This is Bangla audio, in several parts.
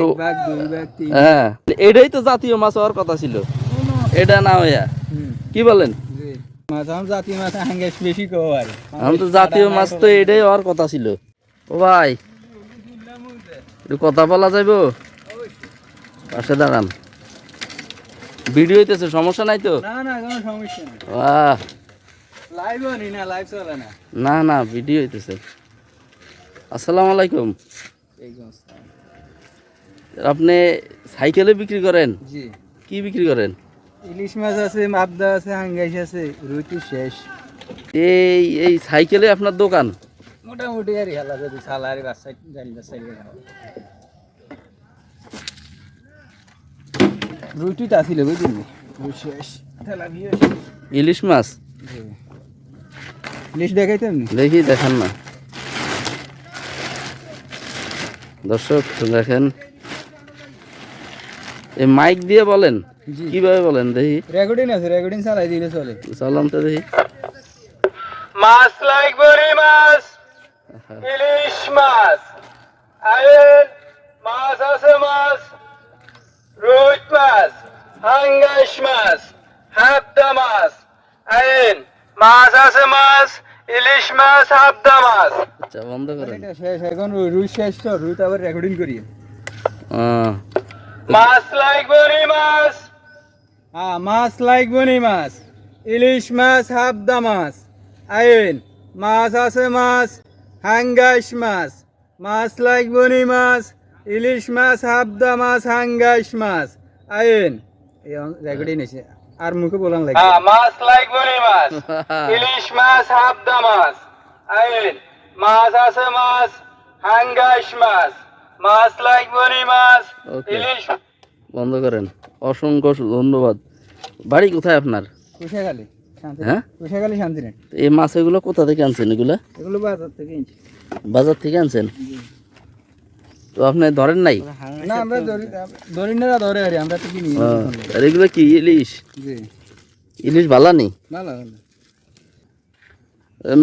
তো হ্যাঁ এটাই তো জাতীয় মাছ হওয়ার কথা ছিল। এটা না হইয়া? কি বলেন? আমি তো জাতীয় মাছ তো এটাই হওয়ার কথা ছিল। ও ভাই একটু কথা বলা যাইবো? পাশে দাঁড়ান। ভিডিও হইতেছে সমস্যা নাই তো? না না ভিডিও হইতেছে। আসসালামু আলাইকুম। আপনি সাইকেলে বিক্রি করেন? জি। কি বিক্রি করেন? ইলিশ মাছ আছে মাবদা আছে হাঙ্গাইশ আছে রুটি শেষ। এই এই সাইকেলে আপনার দোকান? মোটামুটি আর হেলা যদি সালারি বাচ্চা জানি বাচ্চা রুটিটা ছিল বুঝলি শেষ। ইলিশ মাছ? ইলিশ দেখাইতে এমনি দেখি দেখান না। দর্শক দেখেন এই মাইক দিয়ে বলেন কীভাবে বলেন দেখি। রেকর্ডিং আছে রেকর্ডিং চালাই দিলে চলে। চালান তো দেখি। মাছ লাগবে মাছ ইলিশ মাছ। আয়ের মাছ আছে মাছ রুই মাছ হাঙ্গাস মাছ হাবদা মাছ। আয়েন মাছ আছে মাছ ইলিশ মাছ হাবদা মাছ। আচ্ছা বন্ধ করেন। শেষ এখন রুই শেষ তো রুই তো আবার রেকর্ডিং করি আহ, মাছ লাগবে মাছ হ্যাঁ মাছ লাগবে নি মাছ ইলিশ মাছ হাবদা মাছ আইন মাছ আছে মাছ হাঙ্গাস মাছ মাছ লাগবে নি মাছ ইলিশ মাছ হাবদা মাছ হাঙ্গাস মাছ আইন রেকর্ডিং এসে আর মুখে বলান লাগে। হ্যাঁ মাছ লাগবে নি মাছ ইলিশ মাছ হাবদা মাছ আইন মাছ আছে মাছ হাঙ্গাস মাছ মাছ ইলিশ। বন্ধ করেন। অসংখ্য ধন্যবাদ। বাড়ি কোথায় আপনার? কুশাখালী হ্যাঁ? কুশাখালী এই মাছ এগুলো কোথা থেকে আনছেন এগুলা? এগুলো বাজার থেকে কিনছি বাজার থেকে আনছেন? তো আপনি ধরেন নাই? না আমরা ধরি ধরি না ধরে আরে আমরা তো কিনি। আর এগুলো কি ইলিশ? জি। ইলিশ ভালা নেই ভালো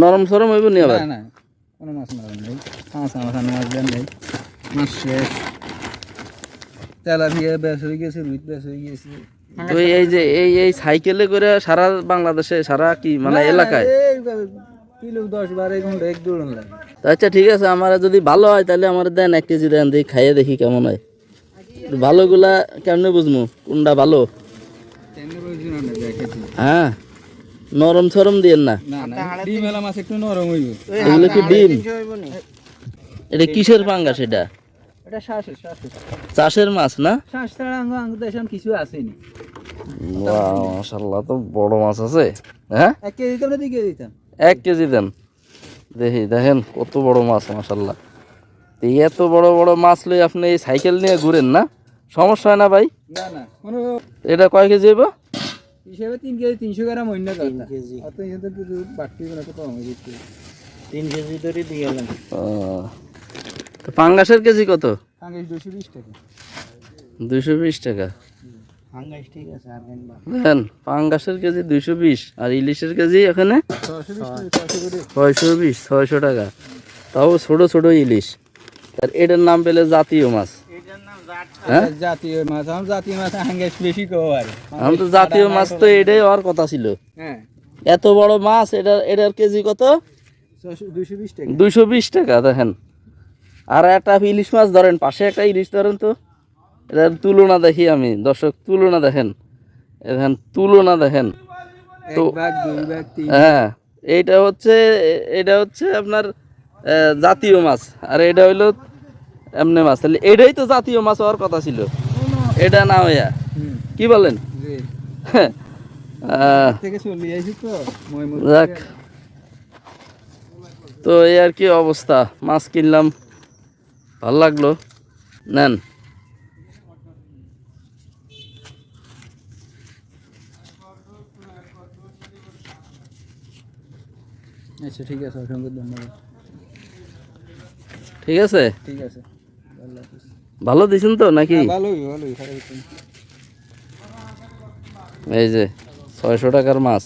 নরম সরম হইব নি আবার? না না কোনো মাছ মারা নেই। মাছ আমার মাছ দেন নেই। মাছ শেষ তেলাপিয়া বেশ হয়ে গেছে রুইত বেশ হয়ে গেছে। তো এই যে এই এই সাইকেলে করে সারা বাংলাদেশে সারা কি মানে এলাকায়? আচ্ছা ঠিক আছে আমার যদি ভালো হয় তাহলে আমার দেন এক কেজি দেন দেখি খাইয়ে দেখি কেমন হয়। ভালোগুলা কেমনে বুঝব কোনটা ভালো? হ্যাঁ। নরম সরম দিয়েন না। এগুলো কি ডিম? এটা কিসের পাঙ্গা সেটা এটা শ্বাসের শ্বাসের চাষের মাছ না? শ্বাস ছাড়া আঙ্গ আঙ্গ দেশন কিছু আসেনি মাশাল্লাহ তো বড় মাছ আছে হ্যাঁ? এক কেজি দিতাম না দুই কেজি দিতাম? এক কেজি দেন। দেখি দেখেন কত বড় মাছ মাশাল্লাহ এত বড় বড় মাছ লই আপনি এই সাইকেল নিয়ে ঘুরেন না? সমস্যা হয় না ভাই? না না কোনো এটা কয় কেজি হইব? হিসেবে তিন কেজি তিনশো গ্রাম অন্য কথা। কেজি। অত বাড়তি করে তো কম হয়ে যাচ্ছে। তিন কেজি ধরে দিয়ে গেলাম। পাঙ্গাসের কেজি কত? দুশো বিশ টাকা। দুইশো বিশ টাকা। দেখেন পাঙ্গাসের কেজি দুইশো বিশ আর ইলিশের কেজি এখানে? ছয়শো বিশ ছয়শো টাকা। তাও ছোট ছোট ইলিশ। আর এটার নাম পেলে জাতীয় মাছ। হ্যাঁ? জাতীয় মাছ। জাতীয় মাছ বেশি আমি তো জাতীয় মাছ তো এটাই হওয়ার কথা ছিল। হ্যাঁ। এত বড় মাছ এটার এটার কেজি কত? দুশো দুইশো বিশ টাকা দেখেন। আর একটা ইলিশ মাছ ধরেন পাশে একটা ইলিশ ধরেন তো। এটার তুলনা দেখি আমি দর্শক তুলনা দেখেন। এ দেখেন তুলনা দেখেন। তো- হ্যাঁ এইটা হচ্ছে এটা হচ্ছে আপনার জাতীয় মাছ। আর এটা হইল এমনি মাছ। তাহলে এটাই তো জাতীয় মাছ হওয়ার কথা ছিল। এটা না হইয়া। কি বলেন? যাক। তো এই আর কি অবস্থা। মাছ কিনলাম। ভালো লাগল? নেন। আচ্ছা ঠিক আছে অসংখ্য ধন্যবাদ। ঠিক আছে? ঠিক আছে ভালো দিছেন তো নাকি? হ্যাঁ, ভালোই ভালোই। এই যে ছয়শো টাকার মাছ।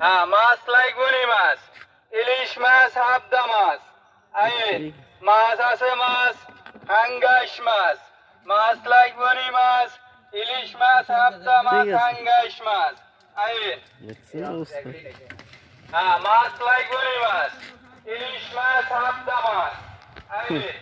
হ্যাঁ মাছ লাগবে মাছ। ইলিশ মাছ হাবদা মাছ। মাছ আছে মাছ হাঙ্গাইশ মাছ। মাছ লাগবে নি মাছ ইলিশ মাছ হাবদা মাছ হাঙ্গাইশ মাছ। আইন হ্যাঁ মাছ লাগবে মাছ ইলিশ মাছ হাবদা মাছ। আইন